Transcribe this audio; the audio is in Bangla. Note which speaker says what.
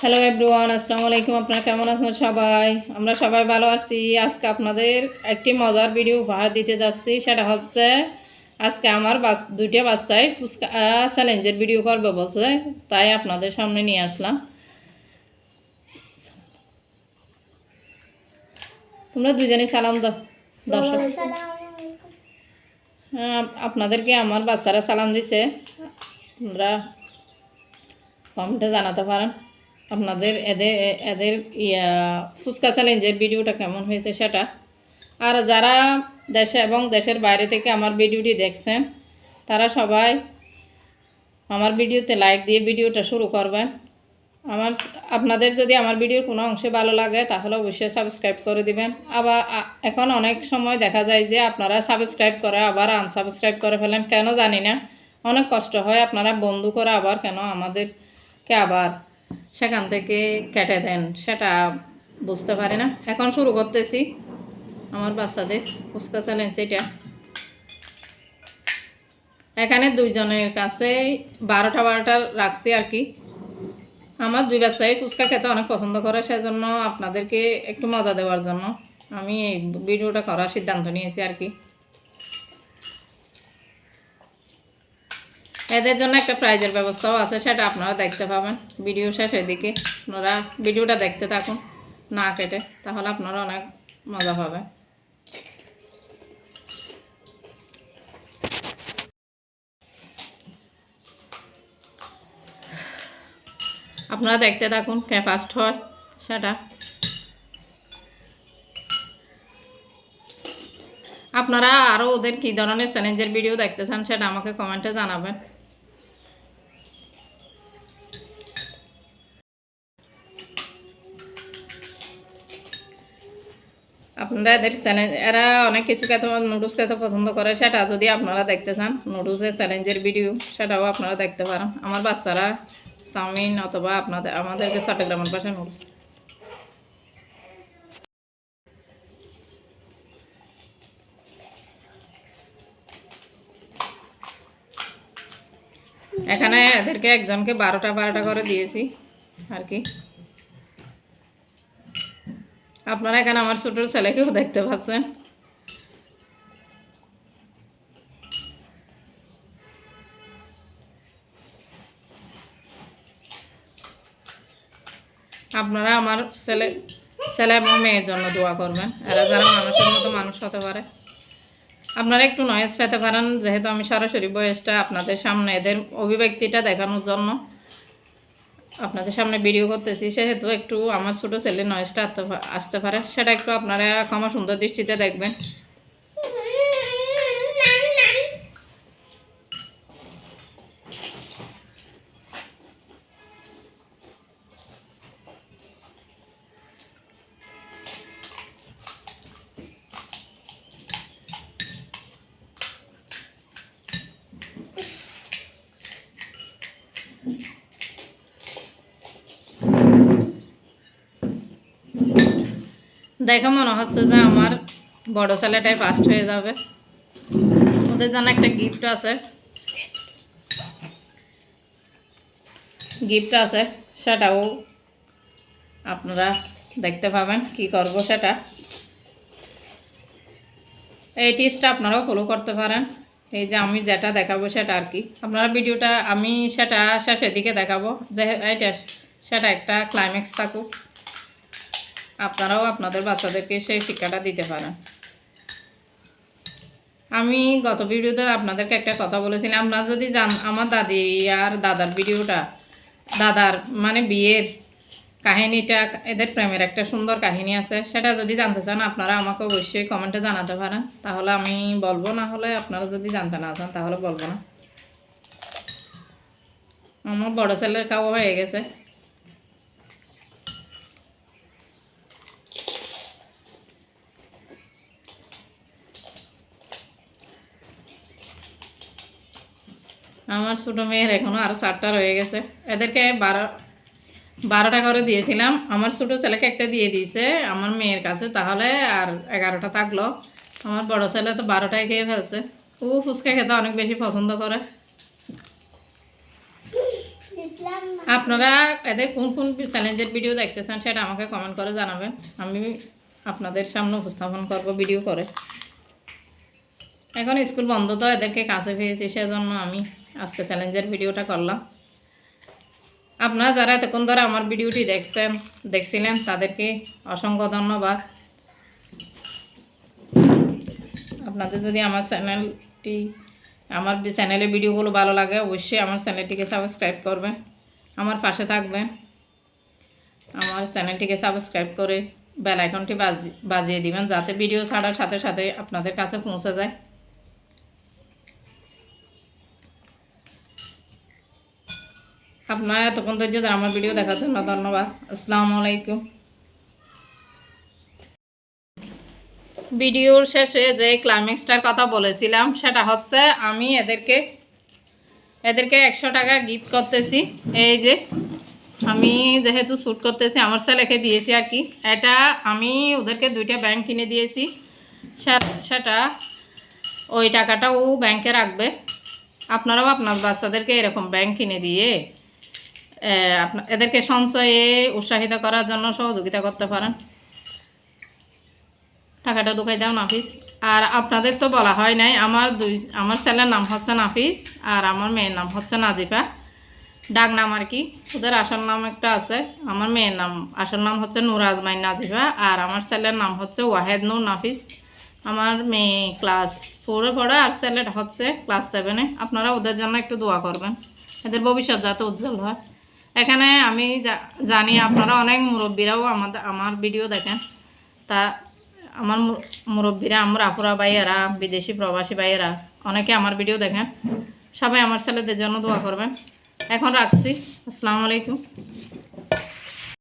Speaker 1: হ্যালো এভরিওয়ান আসসালামু আলাইকুম আপনারা কেমন আছেন সবাই? আমরা সবাই ভালো আছি। আজকে আপনাদের একটি মজার ভিডিও উপহার দিতে যাচ্ছি সেটা হচ্ছে আজকে আমার বাস দুইটা বাচ্চাই ফুচকা চ্যালেঞ্জের ভিডিও করবে বলছে তাই আপনাদের সামনে নিয়ে আসলাম। তোমরা দুজনেই সালাম দাও। দর্শক আপনাদেরকে আমার বাচ্চারা সালাম দিছে। আপনারা কমেন্টে জানাতে পারেন। আপনাদের এদের এদের ইয়া, ফুচকা চ্যালেঞ্জের ভিডিওটা কেমন হয়েছে সেটা। আর যারা দেশে এবং দেশের বাইরে থেকে আমার ভিডিওটি দেখছেন, তারা সবাই আমার ভিডিওতে লাইক দিয়ে ভিডিওটা শুরু করবেন। আমার, আপনাদের যদি আমার ভিডিওর কোনো অংশে ভালো লাগে, তাহলে অবশ্যই সাবস্ক্রাইব করে দিবেন। আবার এখন অনেক সময় দেখা যায় যে আপনারা সাবস্ক্রাইব করে আবার আনসাবস্ক্রাইব করে ফেলেন, কেন জানি না। অনেক কষ্ট হয় আপনারা বন্ধু করে আবার কেন আমাদেরকে আবার সেখান থেকে কেটে দেন, সেটা বুঝতে পারি না। এখন শুরু করতেছি আমার বাচ্চাদের ফুচকা চ্যালেঞ্জ এটা এখানে দুইজনের কাছে বারোটা বারোটা রাখছি আর কি। আমার দুই বাচ্চাই ফুচকা খেতে অনেক পছন্দ করে, সেজন্য আপনাদেরকে একটু মজা দেওয়ার জন্য আমি এই ভিডিওটা করার সিদ্ধান্ত নিয়েছি আর কি। এদের জন্য একটা প্রাইজের ব্যবস্থাও আছে, সেটা আপনারা দেখতে পাবেন। ভিডিও শেষের দিকে আপনারা ভিডিওটা দেখতে থাকুন, না কেটে, তাহলে আপনারা অনেক মজা পাবেন। আপনারা দেখতে থাকুন, কে ফার্স্ট হয়, সেটা। আপনারা আরও ওদের কী ধরনের চ্যালেঞ্জের ভিডিও দেখতে চান, সেটা আমাকে কমেন্টে জানাবেন। আপনারা এদের চ্যালেঞ্জ এরা অনেক কিছু খেতে নুডলস খেতে পছন্দ করে, সেটা যদি আপনারা দেখতে চান নুডলসের চ্যালেঞ্জের ভিডিও সেটাও আপনারা দেখতে পারেন। আমার বাচ্চারা চাউমিন অথবা আপনাদের, আমাদেরকে চট্টগ্রামের পাশে নুডলস এখানে এদেরকে একজনকে বারোটা বারোটা করে দিয়েছি, আর কি। আপনারা এখানে আমার ছোটোর ছেলেকেও দেখতে পাচ্ছেন। আপনারা আমার ছেলে ছেলে এবং মেয়ের জন্য দোয়া করবেন। এরা যারা মানুষের মতো মানুষ হতে পারে। আপনারা একটু নয়েজ পেতে পারেন, যেহেতু আমি সরাসরি বয়সটা আপনাদের সামনে এদের অভিব্যক্তিটা দেখানোর জন্য। আপনাদের সামনে ভিডিও করতেছি, সেহেতু একটু আমার ছোটো ছেলে নয়েজটা আসতে আসতে পারে। সেটা একটু আপনারা ক্ষমা সুন্দর দৃষ্টিতে দেখবেন। দেখে মনে হচ্ছে যে আমার বড় ছেলেটাই ফার্স্ট হয়ে যাবে। ওদের জন্য একটা গিফট আছে। গিফট আছে, সেটাও আপনারা দেখতে পাবেন কি করব সেটা। এই টিপসটা আপনারাও ফলো করতে পারেন। এই যে আমি যেটা দেখাবো সেটা আর কি। আপনারা ভিডিওটা আমি সেটা শেষের দিকে দেখাবো। যে এইটা সেটা একটা ক্লাইম্যাক্স থাকুক। আপনারাও আপনাদের বাচ্চাদেরকে সেই শিক্ষাটা দিতে পারেন। আমি গত ভিডিওতে আপনাদেরকে একটা কথা বলেছিলাম আপনারা যদি জান আমার দাদি আর দাদার ভিডিওটা, দাদার মানে বিয়ের কাহিনীটা, এদের প্রেমের একটা সুন্দর কাহিনী আছে, সেটা যদি জানতে চান, আপনারা আমাকে অবশ্যই কমেন্টে জানাতে পারেন। তাহলে আমি বলব, না হলে আপনারা যদি জানতে না চান, তাহলে বলব না। আমার বড় ছেলের কাউ হয়ে গেছে। আমার ছোটো মেয়ের এখনও আরও চারটা রয়ে গেছে। এদেরকে বারো বারোটা করে দিয়েছিলাম। আমার ছোটো ছেলেকে একটা দিয়ে দিয়েছে আমার মেয়ের কাছে, তাহলে আর এগারোটা থাকল। আমার বড় ছেলে তো বারোটায় খেয়ে ফেলছে। ও ফুচকা খেতে অনেক বেশি পছন্দ করে। আপনারা এদের কোন কোন চ্যালেঞ্জের ভিডিও দেখতেছেন সেটা আমাকে কমেন্ট করে জানাবেন। আমি আপনাদের সামনে উপস্থাপন করব ভিডিও করে। এখন স্কুল বন্ধ তো এদেরকে কাছে পেয়েছি, সেজন্য আমি আজকে চ্যালেঞ্জের ভিডিওটা করলাম। আপনারা যারা এতক্ষণ ধরে আমার ভিডিওটি দেখছেন, দেখছিলেন, তাদেরকে অসংখ্য ধন্যবাদ। আপনাদের যদি আমার চ্যানেলটি, আমার চ্যানেলের ভিডিওগুলো ভালো লাগে, অবশ্যই আমার চ্যানেলটিকে সাবস্ক্রাইব করবেন। আমার পাশে থাকবেন। আমার চ্যানেলটিকে সাবস্ক্রাইব করে বেল আইকনটি বাজি- বাজিয়ে দিবেন, যাতে ভিডিও ছাড়ার সাথে সাথে আপনাদের কাছে পৌঁছে যায়। আপনারা এতক্ষণ ধৈর্য ধরে আমার ভিডিও দেখার জন্য ধন্যবাদ। আসসালামু আলাইকুম। ভিডিওর শেষে যে ক্লাইম্যাক্সটার কথা বলেছিলাম, সেটা হচ্ছে আমি এদেরকে এদেরকে একশো টাকা গিফট করতেছি। এই যে, আমি যেহেতু শ্যুট করতেছি, আমার ছেলেকে দিয়েছি আর কি। এটা আমি ওদেরকে দুইটা ব্যাংক কিনে দিয়েছি। সেটা ওই টাকাটা ও ব্যাংকে রাখবে। আপনারাও আপনার বাচ্চাদেরকে এরকম ব্যাংক কিনে দিয়ে এদেরকে সঞ্চয়ে উৎসাহিত করার জন্য সহযোগিতা করতে পারেন। টাকাটা ঢুকাই দাও, নাফিস। আর আপনাদের তো বলা হয় নাই, আমার দুই আমার ছেলের নাম হচ্ছে নাফিস আর আমার মেয়ের নাম হচ্ছে নাজিফা। ডাক নাম আর কি। ওদের আসল নাম একটা আছে। আমার মেয়ের নাম আসল নাম হচ্ছে নূর আজমাইন নাজিফা আর আমার ছেলের নাম হচ্ছে ওয়াহেদ নূর নাফিস। আমার মেয়ে ক্লাস ফোরে পড়ে আর ছেলেটা হচ্ছে ক্লাস সেভেনে আপনারা ওদের জন্য একটু দোয়া করবেন। এদের ভবিষ্যৎ যাতে উজ্জ্বল হয়। এখানে আমি জানি আপনারা অনেক মুরব্বীরাও আমাদের আমার ভিডিও দেখেন। তা আমার মুরব্বীরা, আমার আপুরা ভাইয়েরা, বিদেশি প্রবাসী ভাইয়েরা, অনেকে আমার ভিডিও দেখেন। সবাই আমার ছেলেদের জন্য দোয়া করবেন। এখন রাখছি। আসসালামু আলাইকুম।